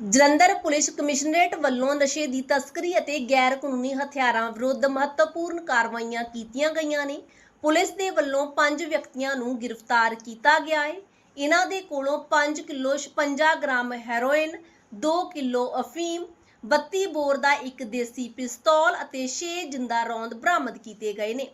Jalandhar police commissionerate ਵੱਲੋਂ ਨਸ਼ੇ ਦੀ ਤਸਕਰੀ ਅਤੇ ਗੈਰ ਕਾਨੂੰਨੀ ਹਥਿਆਰਾਂ ਵਿਰੁੱਧ ਮਹੱਤਵਪੂਰਨ ਕਾਰਵਾਈਆਂ ਕੀਤੀਆਂ ਗਈਆਂ ਨੇ। ਪੁਲਿਸ ਦੇ ਵੱਲੋਂ ਪੰਜ ਵਿਅਕਤੀਆਂ ਨੂੰ ਗ੍ਰਿਫਤਾਰ ਕੀਤਾ ਗਿਆ ਹੈ ਇਹਨਾਂ ਦੇ ਕੋਲੋਂ 5 ਕਿਲੋ 56 ਗ੍ਰਾਮ ਹੈਰੋਇਨ 2 ਕਿਲੋ ਅਫੀਮ 32 ਬੋਰ ਦਾ ਇੱਕ ਦੇਸੀ ਪਿਸਤੌਲ ਅਤੇ 6 ਜਿੰਦਾ ਰੌਂਦ ਬਰਾਮਦ ਕੀਤੇ ਗਏ ਨੇ।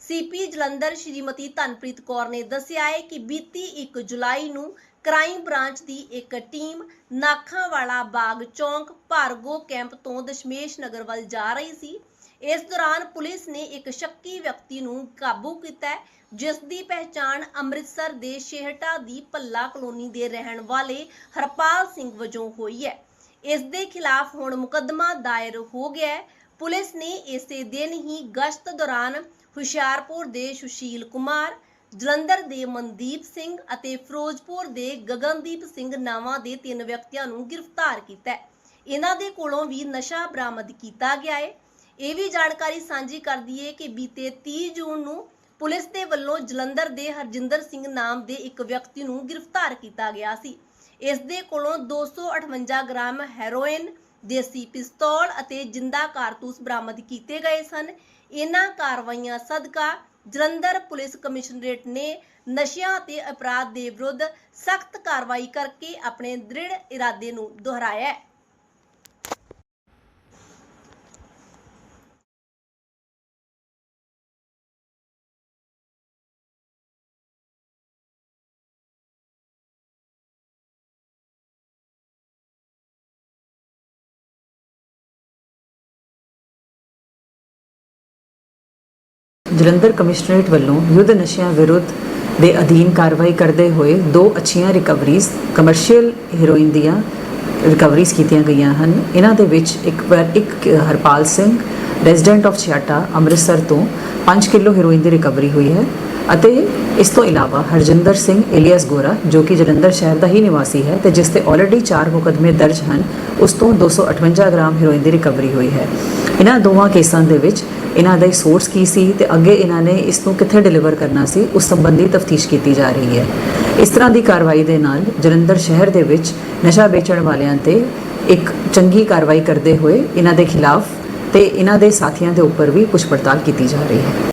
ਸੀਪੀ ਜਲੰਧਰ ਸ਼੍ਰੀਮਤੀ ਧਨਪ੍ਰੀਤ ਕੌਰ ਨੇ ਦੱਸਿਆ ਹੈ ਕਿ ਬੀਤੀ 1 ਜੁਲਾਈ ਨੂੰ ਕ੍ਰਾਈਮ ਬ੍ਰਾਂਚ ਦੀ ਇੱਕ ਟੀਮ ਨਾਖਾਂਵਾਲਾ ਬਾਗ ਚੌਂਕ ਭਾਰਗੋ ਕੈਂਪ ਤੋਂ ਦਸ਼ਮੇਸ਼ ਨਗਰ ਵੱਲ ਜਾ ਰਹੀ ਸੀ। ਇਸ ਦੌਰਾਨ ਪੁਲਿਸ ਨੇ ਇੱਕ ਸ਼ੱਕੀ ਵਿਅਕਤੀ ਨੂੰ ਕਾਬੂ ਕੀਤਾ ਜਿਸ ਦੀ ਪਹਿਚਾਣ ਅੰਮ੍ਰਿਤਸਰ ਦੇ ਸ਼ੇਹਟਾ ਦੀ ਭੱਲਾ ਕਲੋਨੀ ਦੇ ਰਹਿਣ ਵਾਲੇ ਹਰਪਾਲ ਸਿੰਘ ਵਜੋਂ ਹੋਈ ਹੈ। ਇਸ ਦੇ ਖਿਲਾਫ ਹੁਣ ਮੁਕੱਦਮਾ ਦਾਇਰ ਹੋ ਗਿਆ ਹੈ। ਪੁਲਿਸ ਨੇ ਇਸੇ ਦਿਨ ਹੀ ਗਸ਼ਤ ਦੌਰਾਨ ਹੁਸ਼ਿਆਰਪੁਰ ਦੇ ਸੁਸ਼ੀਲ ਕੁਮਾਰ ਜਲੰਧਰ ਦੇ ਮਨਦੀਪ ਸਿੰਘ ਅਤੇ ਫਿਰੋਜ਼ਪੁਰ ਦੇ ਗਗਨਦੀਪ ਸਿੰਘ ਨਾਵਾਂ ਦੇ ਤਿੰਨ ਵਿਅਕਤੀਆਂ ਨੂੰ ਗ੍ਰਿਫਤਾਰ ਕੀਤਾ ਹੈ। ਇਹਨਾਂ ਦੇ ਕੋਲੋਂ ਵੀ ਨਸ਼ਾ ਬਰਾਮਦ ਕੀਤਾ ਗਿਆ ਹੈ। ਇਹ ਵੀ ਜਾਣਕਾਰੀ ਸਾਂਝੀ ਕਰਦੀ ਹੈ ਕਿ ਬੀਤੇ 30 ਜੂਨ ਨੂੰ ਪੁਲਿਸ ਦੇ ਵੱਲੋਂ ਜਲੰਧਰ ਦੇ ਹਰਜਿੰਦਰ ਸਿੰਘ ਨਾਮ ਦੇ ਇੱਕ ਵਿਅਕਤੀ ਨੂੰ ਗ੍ਰਿਫਤਾਰ ਕੀਤਾ ਗਿਆ ਸੀ। ਇਸ ਦੇ ਕੋਲੋਂ 258 ਗ੍ਰਾਮ ਹੈਰੋਇਨ ਦੇਸੀ ਪਿਸਤੌਲ ਅਤੇ ਜਿੰਦਾ ਕਾਰਤੂਸ ਬਰਾਮਦ ਕੀਤੇ ਗਏ ਸਨ। ਇਹਨਾਂ ਕਾਰਵਾਈਆਂ ਸਦਕਾ ਜਲੰਧਰ ਪੁਲਿਸ ਕਮਿਸ਼ਨਰੇਟ ਨੇ ਨਸ਼ਿਆਂ ਅਤੇ ਅਪਰਾਧ ਦੇ ਵਿਰੁੱਧ ਸਖਤ ਕਾਰਵਾਈ ਕਰਕੇ ਆਪਣੇ ਦ੍ਰਿੜ ਇਰਾਦੇ ਨੂੰ ਦੁਹਰਾਇਆ ਹੈ। ਜਲੰਧਰ ਕਮਿਸ਼ਨਰੇਟ ਵੱਲੋਂ ਯੁੱਧ ਨਸ਼ਿਆਂ ਵਿਰੁੱਧ ਦੇ ਅਧੀਨ ਕਾਰਵਾਈ ਕਰਦੇ ਹੋਏ ਦੋ ਅੱਛੀਆਂ ਰਿਕਵਰੀਜ਼ ਕਮਰਸ਼ੀਅਲ ਹੀਰੋਇਨ ਦੀਆਂ ਰਿਕਵਰੀਜ਼ ਕੀਤੀਆਂ ਗਈਆਂ ਹਨ। ਇਹਨਾਂ ਦੇ ਵਿੱਚ ਇੱਕ ਵਾਰ ਇੱਕ ਹਰਪਾਲ ਸਿੰਘ ਰੈਜ਼ੀਡੈਂਟ ਆਫ ਛਿਆਟਾ ਅੰਮ੍ਰਿਤਸਰ ਤੋਂ 5 ਕਿਲੋ ਹੀਰੋਇਨ ਦੀ ਰਿਕਵਰੀ ਹੋਈ ਹੈ ਅਤੇ ਇਸ ਤੋਂ ਇਲਾਵਾ ਹਰਜਿੰਦਰ ਸਿੰਘ ਇਲੀਅਸ ਗੋਰਾ, ਜੋ ਕਿ ਜਲੰਧਰ ਸ਼ਹਿਰ ਦਾ ਹੀ ਨਿਵਾਸੀ ਹੈ ਤੇ ਜਿਸ ਤੇ ਆਲਰੇਡੀ 4 ਮੁਕਦਮੇ ਦਰਜ ਹਨ, ਉਸ ਤੋਂ 258 ਗ੍ਰਾਮ ਹੀਰੋਇਨ ਦੀ ਰਿਕਵਰੀ ਹੋਈ ਹੈ। ਇਹਨਾਂ ਦੋਵਾਂ ਕੇਸਾਂ ਦੇ ਵਿੱਚ ਇਹਨਾਂ ਦਾ ਸੋਰਸ ਕੀ ਸੀ ਤੇ ਅੱਗੇ ਇਹਨਾਂ ਨੇ ਇਸ ਨੂੰ ਕਿੱਥੇ ਡਿਲੀਵਰ ਕਰਨਾ ਸੀ, ਉਸ ਸੰਬੰਧੀ ਤਫਤੀਸ਼ ਕੀਤੀ ਜਾ ਰਹੀ ਹੈ। ਇਸ ਤਰ੍ਹਾਂ ਦੀ ਕਾਰਵਾਈ ਦੇ ਨਾਲ ਜਲੰਧਰ ਸ਼ਹਿਰ ਦੇ ਵਿੱਚ ਨਸ਼ਾ ਵੇਚਣ ਵਾਲਿਆਂ ਤੇ ਇੱਕ ਚੰਗੀ ਕਾਰਵਾਈ ਕਰਦੇ ਹੋਏ ਇਹਨਾਂ ਦੇ ਖਿਲਾਫ ਤੇ ਇਹਨਾਂ ਦੇ ਸਾਥੀਆਂ ਦੇ ਉੱਪਰ ਵੀ ਪੁੱਛ ਪੜਤਾਲ ਕੀਤੀ ਜਾ ਰਹੀ ਹੈ।